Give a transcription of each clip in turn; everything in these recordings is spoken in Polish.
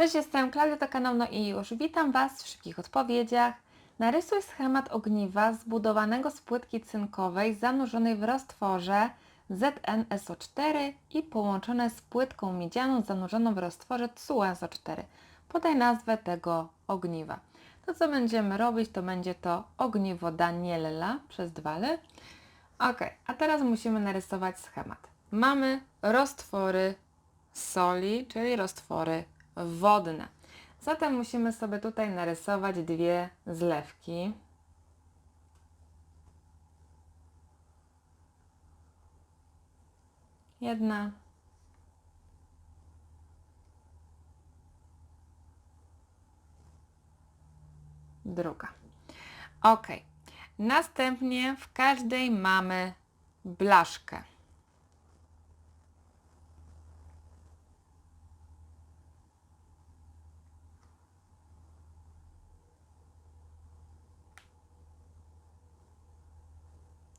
Cześć, jestem Klaudia, to kanał No i już. Witam Was w szybkich odpowiedziach. Narysuj schemat ogniwa zbudowanego z płytki cynkowej zanurzonej w roztworze ZnSO4 i połączone z płytką miedzianą zanurzoną w roztworze CuSO4. Podaj nazwę tego ogniwa. To co będziemy robić, to będzie to ogniwo Daniela przez dwa. Ok, a teraz musimy narysować schemat. Mamy roztwory soli, czyli roztwory wodne. Zatem musimy sobie tutaj narysować dwie zlewki. Jedna. Druga. Ok. Następnie w każdej mamy blaszkę.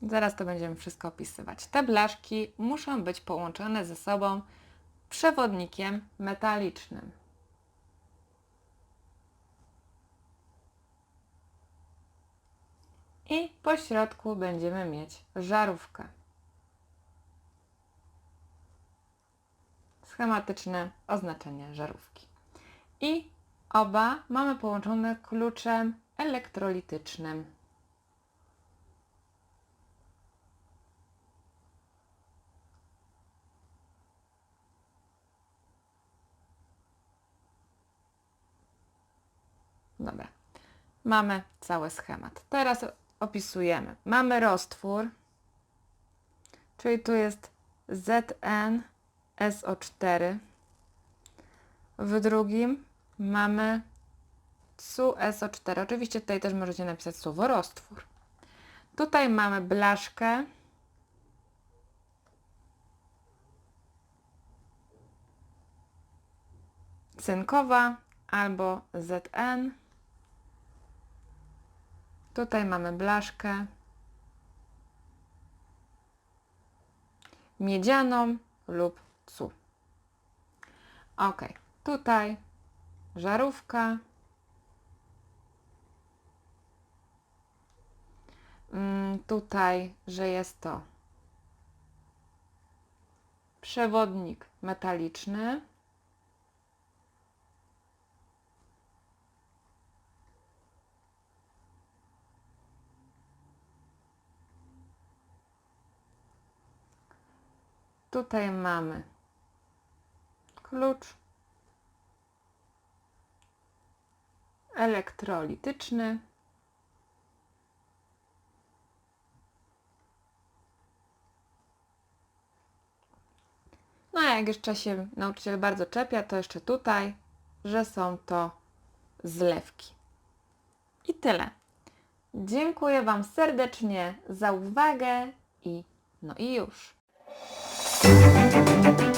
Zaraz to będziemy wszystko opisywać. Te blaszki muszą być połączone ze sobą przewodnikiem metalicznym. I po środku będziemy mieć żarówkę. Schematyczne oznaczenie żarówki. I oba mamy połączone kluczem elektrolitycznym. Dobra. Mamy cały schemat. Teraz opisujemy. Mamy roztwór, czyli tu jest ZnSO4. W drugim mamy CuSO4. Oczywiście tutaj też możecie napisać słowo roztwór. Tutaj mamy blaszkę. Cynkowa albo Zn. Tutaj mamy blaszkę miedzianą lub cu. Ok, tutaj żarówka. Mm, Tutaj, że jest to przewodnik metaliczny. Tutaj mamy klucz elektrolityczny. No a jak jeszcze się nauczyciel bardzo czepia, to jeszcze tutaj, że są to zlewki. I tyle. Dziękuję Wam serdecznie za uwagę i no i już. フフフフ。